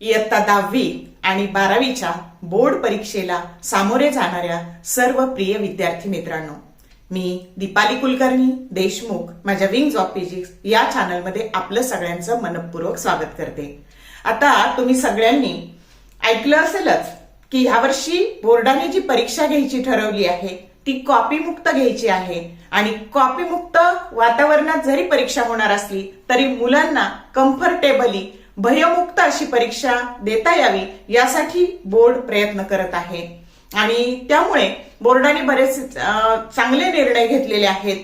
इयत्ता दहावी आणि बारावीच्या बोर्ड परीक्षेला सामोरे जाणाऱ्या सर्व प्रिय विद्यार्थी मित्रांनो मी दीपाली कुलकर्णी देशमुख माझ्या विंग्स ऑफ फिजिक्स या चॅनलमध्ये आपलं सगळ्यांचं मनपूर्वक स्वागत करते. आता तुम्ही सगळ्यांनी ऐकलं असेलच की ह्यावर्षी बोर्डाने जी परीक्षा घ्यायची ठरवली आहे ती कॉपी मुक्त घ्यायची आहे. आणि कॉपी मुक्त वातावरणात जरी परीक्षा होणार असली तरी मुलांना कम्फर्टेबली भयमुक्त अशी परीक्षा देता यावी यासाठी बोर्ड प्रयत्न करत आहे. आणि त्यामुळे बोर्डाने बरेच चांगले निर्णय घेतलेले आहेत.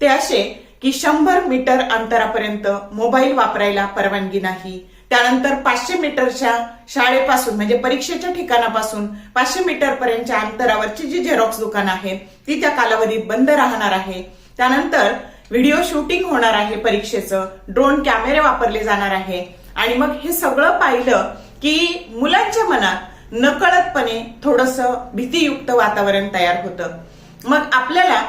ते असे की शंभर मीटर अंतरापर्यंत मोबाईल वापरायला परवानगी नाही. त्यानंतर पाचशे मीटरच्या शाळेपासून म्हणजे परीक्षेच्या ठिकाणापासून पाचशे मीटर पर्यंतच्या अंतरावरची जी झेरॉक्स दुकान आहे ती त्या कालावधीत बंद राहणार आहे. त्यानंतर व्हिडिओ शूटिंग होणार आहे परीक्षेचं ड्रोन कॅमेरे वापरले जाणार आहे. आणि मग हे सगळं पाहिलं की मुलांच्या मनात नकळतपणे थोडस भीतीयुक्त वातावरण तयार होतं. मग आपल्याला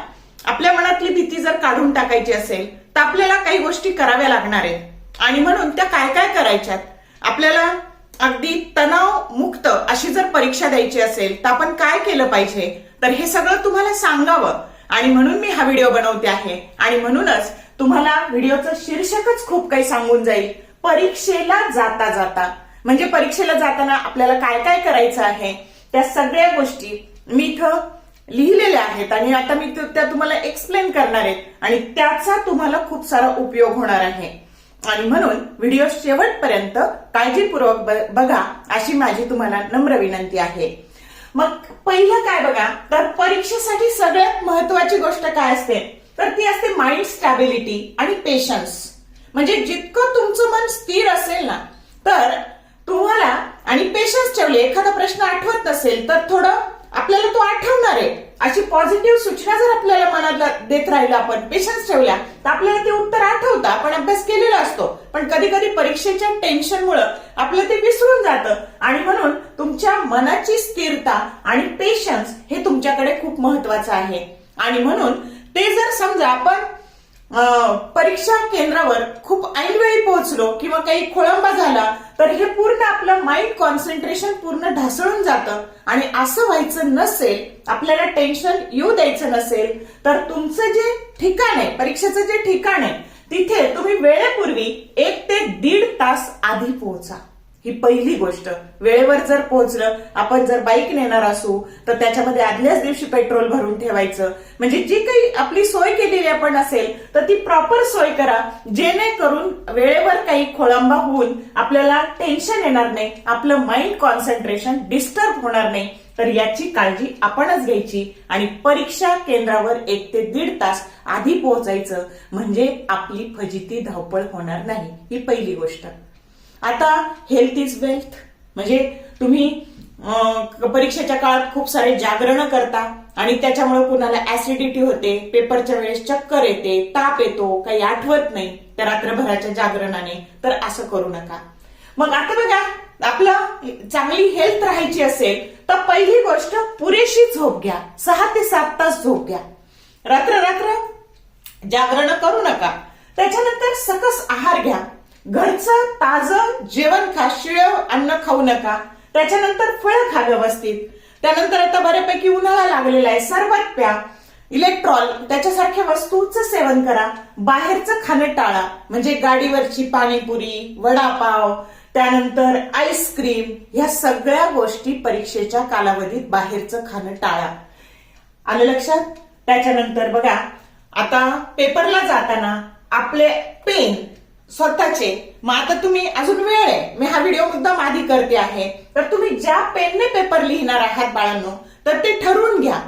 आपल्या मनातली भीती जर काढून टाकायची असेल तर आपल्याला काही गोष्टी कराव्या लागणार आहेत. आणि म्हणून त्या काय काय करायच्यात? आपल्याला अगदी तणाव मुक्त अशी जर परीक्षा द्यायची असेल तर आपण काय केलं पाहिजे? तर हे सगळं तुम्हाला सांगावं. आणि म्हणून मी हा व्हिडिओ बनवते आहे. आणि म्हणूनच तुम्हाला व्हिडिओचं शीर्षकच खूप काही सांगून जाईल. परीक्षेला जाता जाता. म्हणजे परीक्षेला जाताना आपल्याला काय काय करायचं आहे? त्या सगळ्या गोष्टी मी इथं लिहिलेल्या आहेत आणि आता मी त्या त्या तुम्हाला एक्सप्लेन करणार आहेत आणि त्याचा तुम्हाला खूप सारा उपयोग होणार आहे. आणि म्हणून व्हिडिओ शेवटपर्यंत काळजीपूर्वक बघा अशी माझी तुम्हाला नम्र विनंती आहे. मग पहिलं काय बघा? तर परीक्षेसाठी सगळ्यात महत्वाची गोष्ट काय असते? तर ती असते माइंड स्टॅबिलिटी आणि पेशन्स म्हणजे जितकं तुमचं मन स्थिर असेल ना तर तुम्हाला आणि पेशन्स ठेवले एखादा प्रश्न आठवत नसेल तर थोडं आपल्याला तो आठवणार आहे. अशी पॉझिटिव्ह सूचना जर आपल्याला मनाला देत राहिला आपण पेशन्स ठेवल्या तर आपल्याला ते उत्तर आठवतं. आपण अभ्यास केलेला असतो. पण कधी कधी परीक्षेच्या टेन्शनमुळे आपलं ते विसरून जातं. आणि म्हणून तुमच्या मनाची स्थिरता आणि पेशन्स हे तुमच्याकडे खूप महत्वाचं आहे. आणि म्हणून ते जर समजा आपण परीक्षा केंद्रावर खूप ऐनवेळी पोहोचलो किंवा काही खोळंबा झाला तर हे पूर्ण आपलं माइंड कॉन्सन्ट्रेशन पूर्ण ढासळून जातं. आणि असं व्हायचं नसेल आपल्याला टेन्शन येऊ द्यायचं नसेल तर तुमचं जे ठिकाण आहे परीक्षेचं जे ठिकाण आहे तिथे तुम्ही वेळेपूर्वी एक ते दीड तास आधी पोहोचा. ही पहिली गोष्ट. वेळेवर जर पोहोचलं आपण जर बाईक नेणार असू तर त्याच्यामध्ये आदल्याच दिवशी पेट्रोल भरून ठेवायचं. म्हणजे जी काही आपली सोय केलेली आपण असेल तर ती प्रॉपर सोय करा. जेणेकरून वेळेवर काही खोळंबा होऊन आपल्याला टेन्शन येणार नाही आपलं माइंड कॉन्सन्ट्रेशन डिस्टर्ब होणार नाही. तर याची काळजी आपणच घ्यायची आणि परीक्षा केंद्रावर एक ते दीड तास आधी पोहोचायचं. म्हणजे आपली फजिती धावपळ होणार नाही. ही पहिली गोष्ट. आता हेल्थ इज वेल्थ म्हणजे तुम्ही परीक्षेच्या काळात खूप सारे जागरण करता आणि त्याच्यामुळे कुणाला ऍसिडिटी होते पेपरच्या वेळेस चक्कर येते ताप येतो काही आठवत नाही त्या रात्रभराच्या जागरणाने तर असं करू नका. मग आता बघा आपलं चांगली हेल्थ राहायची असेल तर पहिली गोष्ट पुरेशी झोप घ्या. सहा ते सात तास झोप घ्या. रात्र रात्र जागरण करू नका. त्याच्यानंतर सकस आहार घ्या. घरचं ताजं जेवण खा अन्न खाऊ नका. त्याच्यानंतर फळ खा व्यवस्थित. त्यानंतर आता बऱ्यापैकी उन्हाळा लागलेला आहे. सरबत प्या इलेक्ट्रॉल त्याच्यासारख्या वस्तूचं सेवन करा. बाहेरचं खाणं टाळा. म्हणजे गाडीवरची पाणीपुरी वडापाव त्यानंतर आईस्क्रीम ह्या सगळ्या गोष्टी परीक्षेच्या कालावधीत बाहेरचं खाणं टाळा. आलं लक्षात? त्याच्यानंतर बघा आता पेपरला जाताना आपले पेन स्वतःचे. मग आता तुम्ही अजून वेळ आहे. मी हा व्हिडिओ मुद्दाम आधी करते आहे. तर तुम्ही ज्या पेनने पेपर लिहिणार आहात बाळांनो तर ते ठरवून घ्या.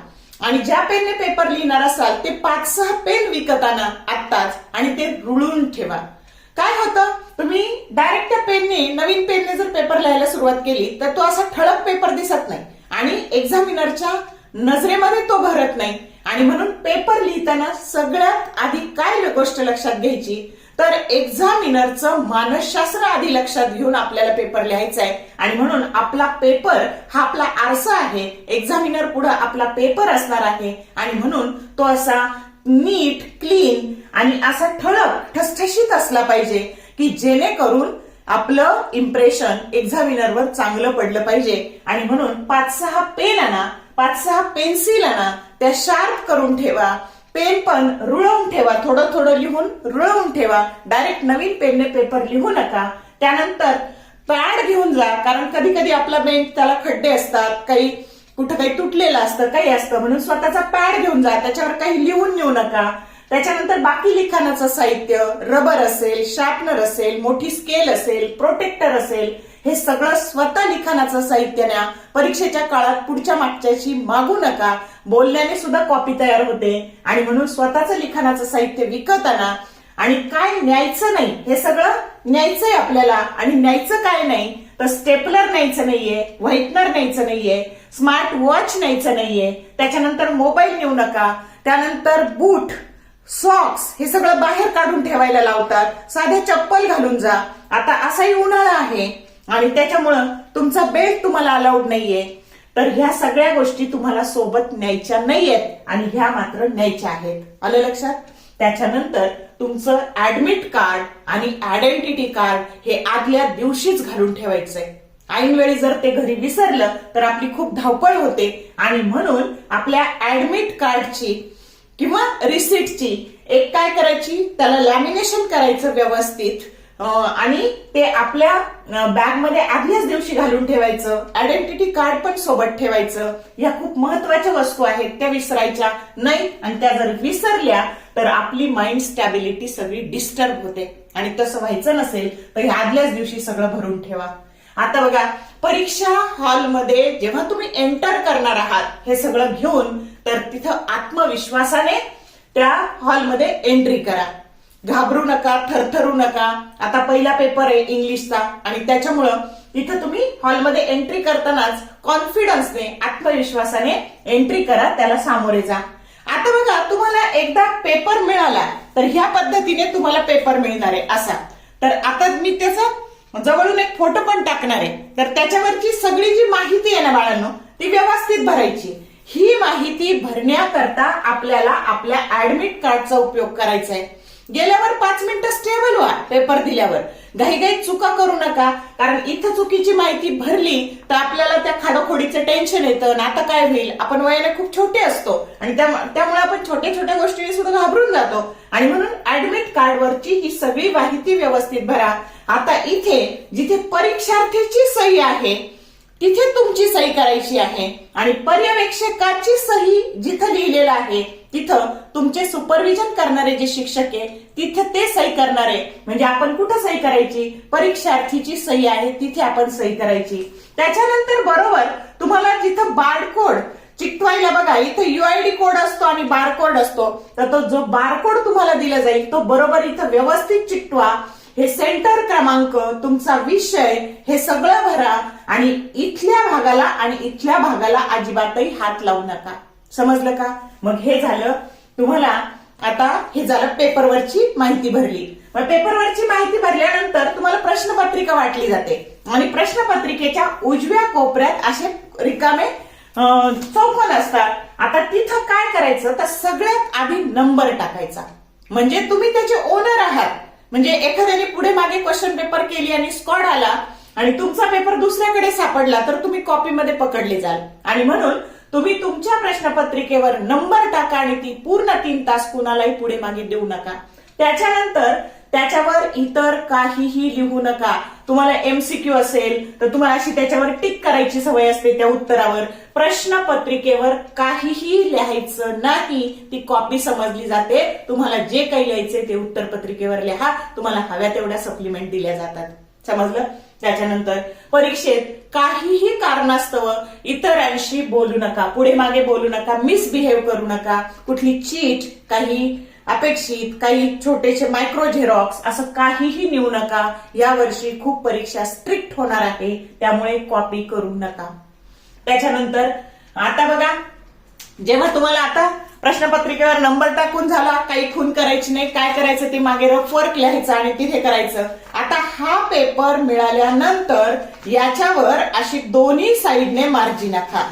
आणि ज्या पेनने पेपर लिहिणार असाल ते पाच सहा पेन विकत आणा आत्ताच आणि ते रुळून ठेवा. काय होतं? तुम्ही डायरेक्ट त्या पेनने नवीन पेनने जर पेपर लिहायला सुरुवात केली तर तो असा ठळक पेपर दिसत नाही. आणि एक्झामिनरच्या नजरेमध्ये तो भरत नाही. आणि म्हणून पेपर लिहिताना सगळ्यात आधी काय गोष्ट लक्षात घ्यायची? तर एक्झामिनरचं मानसशास्त्र आधी लक्षात घेऊन आपल्याला पेपर लिहायचा आहे आणि म्हणून आपला पेपर हा आपला आरसा आहे. एक्झामिनर पुढे आपला पेपर असणार आहे. आणि म्हणून तो असा नीट क्लीन आणि असा ठळक ठसठशीत असला पाहिजे की जेणेकरून आपलं इम्प्रेशन एक्झामिनरवर चांगलं पडलं पाहिजे. आणि म्हणून पाच सहा पेन आणा पाच सहा पेन्सिल आणा त्या शार्प करून ठेवा. पेन पण रुळवून ठेवा थोडं थोडं लिहून रुळवून ठेवा. डायरेक्ट नवीन पेनने पेपर लिहू नका. त्यानंतर पॅड घेऊन जा कारण कधी कधी आपला बेंच त्याला खड्डे असतात काही कुठं काही तुटलेलं असतं काही असतं म्हणून स्वतःचा पॅड घेऊन जा. त्याच्यावर काही लिहून नेऊ नका. त्याच्यानंतर बाकी लिखाणाचं साहित्य रबर असेल शार्पनर असेल मोठी स्केल असेल प्रोटेक्टर असेल हे सगळं स्वतः लिखाणाचं साहित्य न्या. परीक्षेच्या काळात पुढच्या मागच्याशी मागू नका. बोलण्याने सुद्धा कॉपी तयार होते. आणि म्हणून स्वतःचं लिखाणाचं साहित्य विकत आणा आणि काय न्यायचं नाही हे सगळं न्यायचंय आपल्याला. आणि न्यायचं काय नाही तर स्टेपलर न्यायचं नाहीये व्हाईटनर न्यायचं नाहीये स्मार्ट वॉच न्यायचं नाहीये. त्याच्यानंतर मोबाईल नेऊ नका. त्यानंतर बूट सॉक्स हे सगळं बाहेर काढून ठेवायला लावतात. साधे चप्पल घालून जा. आता असाही उन्हाळा आहे. आणि त्याच्यामुळं तुमचा बेल्ट तुम्हाला अलाउड नाहीये. तर ह्या सगळ्या गोष्टी तुम्हाला सोबत न्यायच्या नाहीयेत आणि ह्या मात्र न्यायच्या आहेत. आलं लक्षात? त्याच्यानंतर तुमचं ऍडमिट कार्ड आणि आयडेंटिटी कार्ड हे आदल्या दिवशीच घालून ठेवायचंय. ऐनवेळी जर ते घरी विसरलं तर आपली खूप धावपळ होते. आणि म्हणून आपल्या ऍडमिट कार्डची किंवा रिसिटची एक काय करायची? त्याला लॅमिनेशन करायचं व्यवस्थित. आणि ते आपल्या बॅगमध्ये आदल्याच दिवशी घालून ठेवायचं. आयडेंटिटी कार्ड पण सोबत ठेवायचं. या खूप महत्त्वाच्या वस्तू आहेत त्या विसरायच्या नाही. आणि त्या जर विसरल्या तर आपली माइंड स्टॅबिलिटी सगळी डिस्टर्ब होते. आणि तसं व्हायचं नसेल तर हे आदल्याच दिवशी सगळं भरून ठेवा. आता बघा परीक्षा हॉलमध्ये जेव्हा तुम्ही एंटर करणार आहात हे सगळं घेऊन तर तिथं आत्मविश्वासाने त्या हॉलमध्ये एंट्री करा. घाबरू नका थरथरू नका. आता पहिला पेपर आहे इंग्लिशचा आणि त्याच्यामुळं इथं तुम्ही हॉलमध्ये एंट्री करतानाच कॉन्फिडन्सने आत्मविश्वासाने एंट्री करा त्याला सामोरे जा. आता बघा तुम्हाला एकदा पेपर मिळाला तर ह्या पद्धतीने तुम्हाला पेपर मिळणार आहे असा. तर आता मी त्याचा जवळून एक फोटो पण टाकणार आहे. तर त्याच्यावरची सगळी जी माहिती आहे ना बाळांनो ती व्यवस्थित भरायची. ही माहिती भरण्याकरता आपल्याला आपल्या ऍडमिट कार्डचा उपयोग करायचा आहे. गेल्यावर पाच मिनिटं स्टेबल व्हा पेपर दिल्यावर. घाईघाई चुका करू नका कारण इथं चुकीची माहिती भरली तर आपल्याला त्या खाडोखोडीचं टेन्शन येतं ना आता काय होईल? आपण वयाने खूप छोटे असतो आणि त्यामुळे आपण छोट्या छोट्या गोष्टी सुद्धा घाबरून जातो. आणि म्हणून ऍडमिट कार्डवरची ही सगळी माहिती व्यवस्थित भरा. आता इथे जिथे परीक्षार्थीची सही आहे तिथे तुमची सही करायची आहे. आणि पर्यवेक्षकाची सही जिथं लिहिलेलं आहे तिथं तुमचे सुपरविजन करणारे जे शिक्षक आहे तिथे ते सही करणारे. म्हणजे आपण कुठं सही करायची? परीक्षार्थीची सही आहे तिथे आपण सही करायची. त्याच्यानंतर बरोबर तुम्हाला जिथं बारकोड चिकटवायला बघा इथं युआयडी कोड असतो आणि बारकोड असतो. तर तो जो बारकोड तुम्हाला दिला जाईल तो बरोबर इथं व्यवस्थित चिकटवा. हे सेंटर क्रमांक तुमचा विषय हे सगळं भरा आणि इथल्या भागाला आणि इथल्या भागाला अजिबातही हात लावू नका. समजलं का? मग हे झालं तुम्हाला आता हे झालं पेपरवरची माहिती भरली. मग पेपरवरची माहिती भरल्यानंतर तुम्हाला प्रश्नपत्रिका वाटली जाते. आणि प्रश्नपत्रिकेच्या उजव्या कोपऱ्यात असे रिकामे चौकोन असतात. आता तिथं काय करायचं? तर सगळ्यात आधी नंबर टाकायचा. म्हणजे तुम्ही त्याचे ओनर आहात. म्हणजे एखाद्याने पुढे मागे क्वेश्चन पेपर केली आणि स्कॉड आला आणि तुमचा पेपर दुसऱ्याकडे सापडला तर तुम्ही कॉपीमध्ये पकडले जाल. आणि म्हणून तुम्ही तुमच्या प्रश्नपत्रिकेवर नंबर टाका आणि ती पूर्ण तीन तास कुणालाही पुढे मागे देऊ नका. त्याच्यानंतर त्याच्यावर इतर काहीही लिहू नका. तुम्हाला एमसीक्यू असेल तर तुम्हाला अशी त्याच्यावर टिक करायची सवय असते त्या उत्तरावर. प्रश्नपत्रिकेवर काहीही लिहायचं नाही ती कॉपी समजली जाते. तुम्हाला जे काही लिहायचे ते उत्तर पत्रिकेवर लिहा. तुम्हाला हव्या तेवढ्या सप्लिमेंट दिल्या जातात. समजलं? त्याच्यानंतर परीक्षेत काहीही कारणास्तव इतरांशी बोलू नका पुढे मागे बोलू नका मिसबिहेव करू नका कुठली चीट काही अपेक्षित काही छोटेसे मायक्रो झेरॉक्स असं काहीही नेऊ नका. या वर्षी खूप परीक्षा स्ट्रिक्ट होणार आहे त्यामुळे कॉपी करू नका. त्याच्यानंतर आता बघा जेव्हा तुम्हाला आता प्रश्नपत्रिकेवर नंबर टाकून झाला काही खून करायची नाही काय करायचं ते मागे रफ वर्क लिहायचं आणि तिथे करायचं. आता हा पेपर मिळाल्यानंतर याच्यावर अशी दोन्ही साईडने मार्जिन आखा.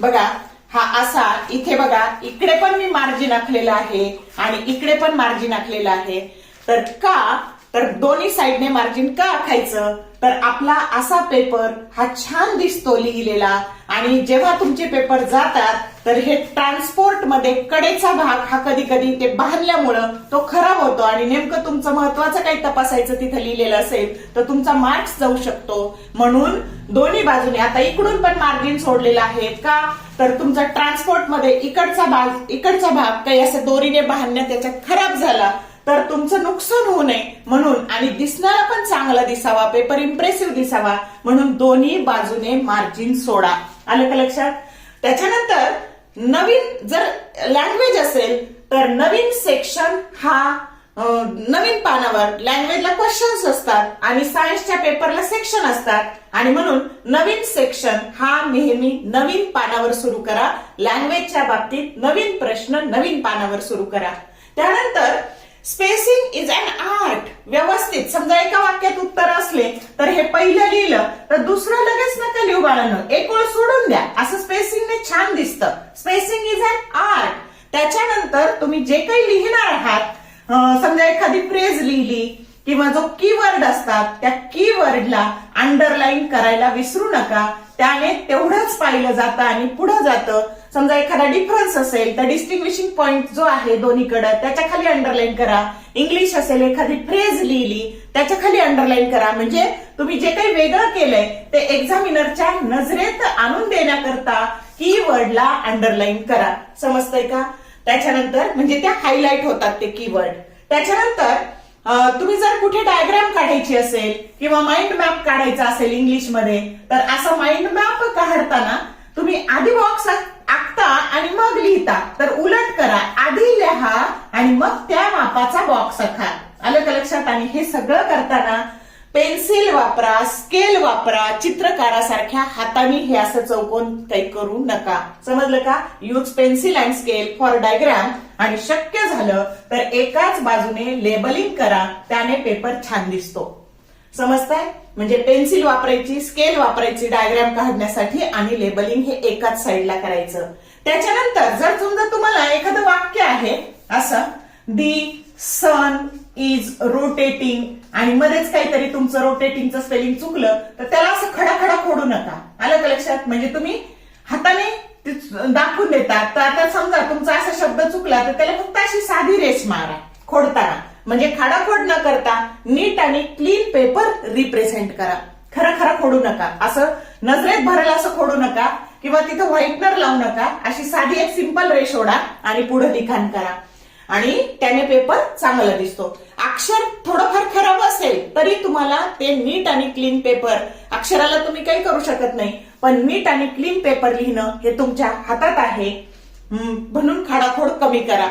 बघा हा असा इथे बघा इकडे पण मी मार्जिन आखलेला आहे आणि इकडे पण मार्जिन आखलेला आहे. तर का तर दोन्ही साईडने मार्जिन का आखायचं? तर आपला असा पेपर हा छान दिसतो लिहिलेला. आणि जेव्हा तुमचे पेपर जातात तर हे ट्रान्सपोर्टमध्ये कडेचा भाग हा कधी कधी ते बांधल्यामुळं तो खराब होतो. आणि नेमकं तुमचं महत्वाचं काही तपासायचं तिथं लिहिलेलं असेल तर तुमचा मार्क्स जाऊ शकतो. म्हणून दोन्ही बाजूने आता इकडून पण मार्जिन सोडलेलं आहे का? तर तुमचा ट्रान्सपोर्टमध्ये इकडचा भाग इकडचा भाग काही असं दोरीने बांधण्यात त्याच्यात खराब झाला तर तुमचं नुकसान होऊ नये म्हणून आणि दिसणारा पण चांगला दिसावा पेपर इम्प्रेसिव्ह दिसावा म्हणून दोन्ही बाजूने मार्जिन सोडा. आलं का लक्षात? त्याच्यानंतर नवीन जर लँग्वेज असेल तर नवीन सेक्शन हा नवीन पानावर लँग्वेजला क्वेश्चन्स असतात आणि सायन्सच्या पेपरला सेक्शन असतात. आणि म्हणून नवीन सेक्शन हा नेहमी नवीन पानावर सुरू करा. लँग्वेजच्या बाबतीत नवीन प्रश्न नवीन पानावर सुरू करा. त्यानंतर स्पेसिंग इज अन आर्ट व्यवस्थित. समजा एका वाक्यात उत्तर असले तर हे पहिलं लिहिलं तर दुसरं लगेच नका लिहू बाळानं. एक ओळ सोडून द्या. असं स्पेसिंगने छान दिसतं. स्पेसिंग इज अन आर्ट त्याच्यानंतर तुम्ही जे काही लिहिणार आहात समजा एखादी फ्रेज लिहिली किंवा जो कीवर्ड असतात त्या कीवर्डला अंडरलाईन करायला विसरू नका. त्याने तेवढंच पाहिलं जातं आणि पुढे जातं. समजा एखादा डिफरन्स असेल तर डिस्टिंग्विशिंग पॉईंट जो आहे दोन्हीकडे त्याच्याखाली अंडरलाईन करा. इंग्लिश असेल एखादी फ्रेज लिहिली त्याच्याखाली अंडरलाईन करा. म्हणजे तुम्ही जे काही वेगळं केलंय ते एक्झामिनरच्या नजरेत आणून देण्याकरता कीवर्डला अंडरलाईन करा. समजतंय का? त्याच्यानंतर म्हणजे त्या हायलाईट होतात ते कीवर्ड त्याच्यानंतर तुम्ही जर कुठे डायग्राम काढायची असेल किंवा माइंड मॅप काढायचा असेल इंग्लिशमध्ये तर असं माइंड मॅप काढताना तुम्ही आधी बॉक्स आखता आणि मग लिहिता. तर उलट करा आधी लिहा आणि मग त्या मापाचा बॉक्स आखा. आलं का लक्षात? आणि हे सगळं करताना पेन्सिल वापरा स्केल वापरा चित्रकारासारख्या हाताने हे असं चौकोन काही करू नका. समजलं का? Use pencil and scale for diagram आणि शक्य झालं तर एकाच बाजूने लेबलिंग करा त्याने पेपर छान दिसतो. समजताय? म्हणजे पेन्सिल वापरायची स्केल वापरायची डायग्राम काढण्यासाठी आणि लेबलिंग हे एकाच साईडला करायचं. त्याच्यानंतर जर समजा तुम्हाला एखादं वाक्य आहे असं दी सन इज रोटेटिंग आणि मध्येच काहीतरी तुमचं रोटेटिंगचं स्पेलिंग चुकलं तर त्याला असं खडा खडा खोडू नका. आलं का लक्षात? म्हणजे तुम्ही हाताने दाखवून देतात तर आता समजा तुमचा असा शब्द चुकला तर त्याला फक्त अशी साधी रेस मारा. खोडताना. म्हणजे खाडाखोड न करता नीट आणि क्लीन पेपर रिप्रेझेंट करा. खरं खरं खोडू नका. असं नजरेत भरेल असं खोडू नका किंवा तिथं व्हाईटनर लावू नका. अशी साधी एक सिंपल रेष ओढा आणि पुढे लिखाण करा. आणि त्याने पेपर चांगला दिसतो. अक्षर थोडंफार खराब असेल तरी तुम्हाला ते नीट आणि क्लीन पेपर अक्षराला तुम्ही काही करू शकत नाही पण नीट आणि क्लीन पेपर लिहिणं हे तुमच्या हातात आहे. म्हणून खाडाखोड कमी करा.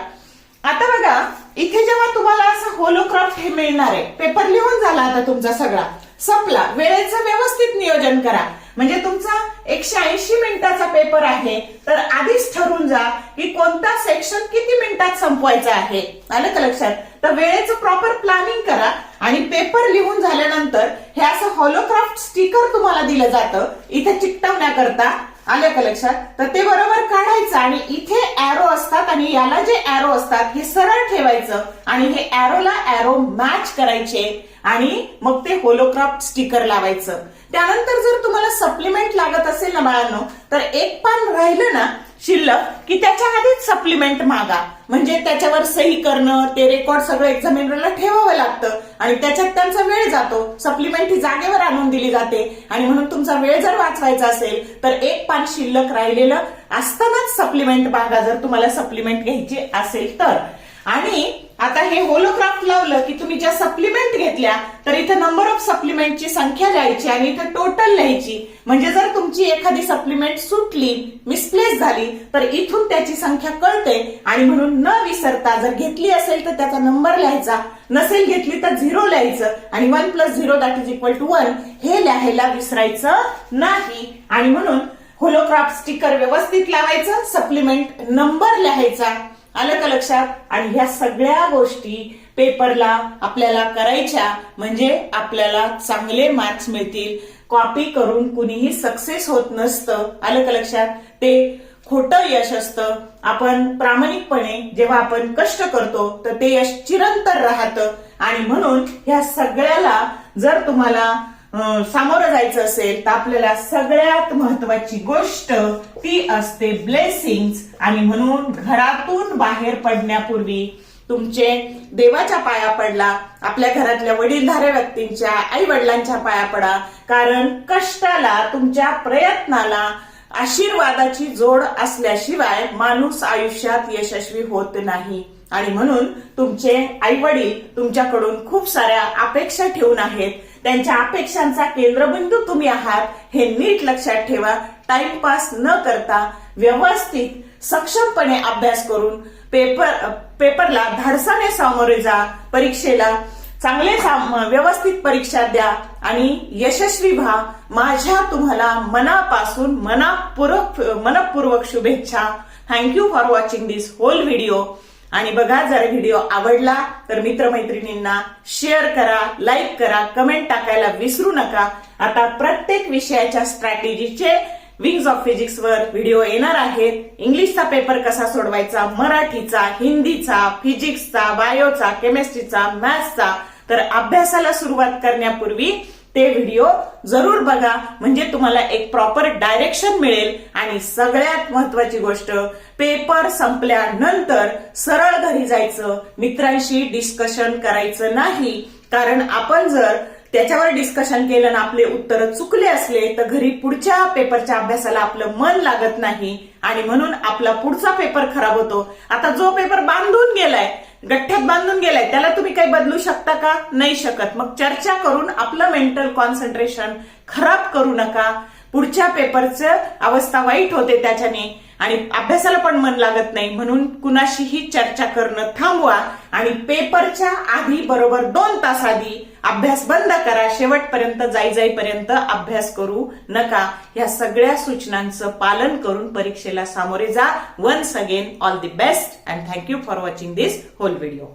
आता बघा इथे जेव्हा तुम्हाला असं होलोक्राफ्ट हे मिळणार आहे पेपर लिहून झाला आता तुमचा सगळा. संपला. वेळेचं व्यवस्थित नियोजन करा. म्हणजे तुमचा एकशे ऐंशी मिनिटाचा पेपर आहे तर आधीच ठरून जा की कोणता सेक्शन किती मिनिटात संपवायचा आहे. आलं का लक्षात? तर वेळेचं प्रॉपर प्लॅनिंग करा आणि पेपर लिहून झाल्यानंतर हे असं हॉलोक्राफ्ट स्टिकर तुम्हाला दिलं जातं. इथे चिकटवण्याकरता आलं का लक्षात? तर ते बरोबर काढायचं आणि इथे अॅरो असतात आणि याला जे अॅरो असतात हे सरळ ठेवायचं आणि हे अॅरोला अॅरो मॅच करायचे आणि मग ते होलोक्राफ्ट स्टिकर लावायचं. त्यानंतर जर तुम्हाला सप्लिमेंट लागत असेल ना बाळांनो तर एक पान राहिलं ना शिल्लक की त्याच्या आधीच सप्लिमेंट मागा. म्हणजे त्याच्यावर सही करणं ते रेकॉर्ड सगळं एक्झामिनरला ठेवावं लागतं. आणि त्याच्यात त्यांचा वेळ जातो. सप्लिमेंट ही जागेवर आणून दिली जाते. आणि म्हणून तुमचा वेळ जर वाचवायचा असेल तर एक पान शिल्लक राहिलेलं असतानाच सप्लिमेंट मागा जर तुम्हाला सप्लिमेंट घ्यायची असेल तर. आणि आता हे होलोक्राफ्ट लावलं की तुम्ही ज्या सप्लिमेंट घेतल्या तर इथं नंबर ऑफ सप्लिमेंटची संख्या लिहायची आणि इथं टोटल लिहायची. म्हणजे जर तुमची एखादी सप्लिमेंट सुटली मिसप्लेस झाली तर इथून त्याची संख्या कळते आणि म्हणून न विसरता जर घेतली असेल तर त्याचा नंबर लिहायचा नसेल घेतली तर झिरो लिहायचं आणि one plus zero that is equal to one हे लिहायला विसरायचं नाही. आणि म्हणून होलोक्राफ्ट स्टिकर व्यवस्थित लावायचं सप्लिमेंट नंबर लिहायचा. आलं का लक्षात? आणि ह्या सगळ्या गोष्टी पेपरला आपल्याला करायच्या म्हणजे आपल्याला चांगले मार्क्स मिळतील. कॉपी करून कुणीही सक्सेस होत नसतं. आलं का लक्षात? ते खोटं यश असतं. आपण प्रामाणिकपणे जेव्हा आपण कष्ट करतो तर ते यश चिरंतर राहतं. आणि म्हणून ह्या सगळ्याला जर तुम्हाला सामोरं जायचं असेल तर आपल्याला सगळ्यात महत्वाची गोष्ट ती असते ब्लेसिंग आणि म्हणून घरातून बाहेर पडण्यापूर्वी तुमचे देवाच्या पाया पडला आपल्या घरातल्या वडीलधाऱ्या व्यक्तींच्या आई वडिलांच्या पाया पडा. कारण कष्टाला तुमच्या प्रयत्नाला आशीर्वादाची जोड असल्याशिवाय माणूस आयुष्यात यशस्वी होत नाही. आणि म्हणून तुमचे आई वडील तुमच्याकडून खूप साऱ्या अपेक्षा ठेवून आहेत. त्यांच्या अपेक्षांचा केंद्रबिंदू तुम्ही आहात हे नीट लक्षात ठेवा. टाइमपास न करता व्यवस्थित सक्षमपणे अभ्यास करून पेपर पेपरला धाडसाने सामोरे जा. परीक्षेला चांगले व्यवस्थित परीक्षा द्या आणि यशस्वी व्हा. माझ्या तुम्हाला मनापासून मनापूर्वक मनपूर्वक शुभेच्छा. Thank you for watching this whole video आणि बघा जर व्हिडिओ आवडला तर मित्रमैत्रिणींना शेअर करा लाईक करा कमेंट टाकायला विसरू नका. आता प्रत्येक विषयाच्या स्ट्रॅटेजीचे विंग्स ऑफ फिजिक्स वर व्हिडिओ येणार आहेत. इंग्लिशचा पेपर कसा सोडवायचा मराठीचा हिंदीचा फिजिक्सचा बायोचा केमिस्ट्रीचा मॅथ्सचा तर अभ्यासाला सुरुवात करण्यापूर्वी ते व्हिडिओ जरूर बघा. म्हणजे तुम्हाला एक प्रॉपर डायरेक्शन मिळेल. आणि सगळ्यात महत्वाची गोष्ट पेपर संपल्यानंतर सरळ घरी जायचं. मित्रांशी डिस्कशन करायचं नाही. कारण आपण जर त्याच्यावर डिस्कशन केलं आणि आपले उत्तर चुकले असले तर घरी पुढच्या पेपरच्या अभ्यासाला आपलं मन लागत नाही. आणि म्हणून आपला पुढचा पेपर खराब होतो. आता जो पेपर बांधून गेलाय गठ्ठ्यात बांधून गेलाय त्याला तुम्ही काही बदलू शकता का? नाही शकत. मग चर्चा करून आपलं मेंटल कॉन्सन्ट्रेशन खराब करू नका. पुढच्या पेपरचं अवस्था वाईट होते त्याच्याने. आणि अभ्यासाला पण मन लागत नाही. म्हणून कुणाशीही चर्चा करणं थांबवा. आणि पेपरच्या आधी बरोबर दोन तास आधी अभ्यास बंद करा. शेवटपर्यंत जाई जाईपर्यंत अभ्यास करू नका. या सगळ्या सूचनांचं पालन करून परीक्षेला सामोरे जा. Once again all the best and thank you for watching this whole video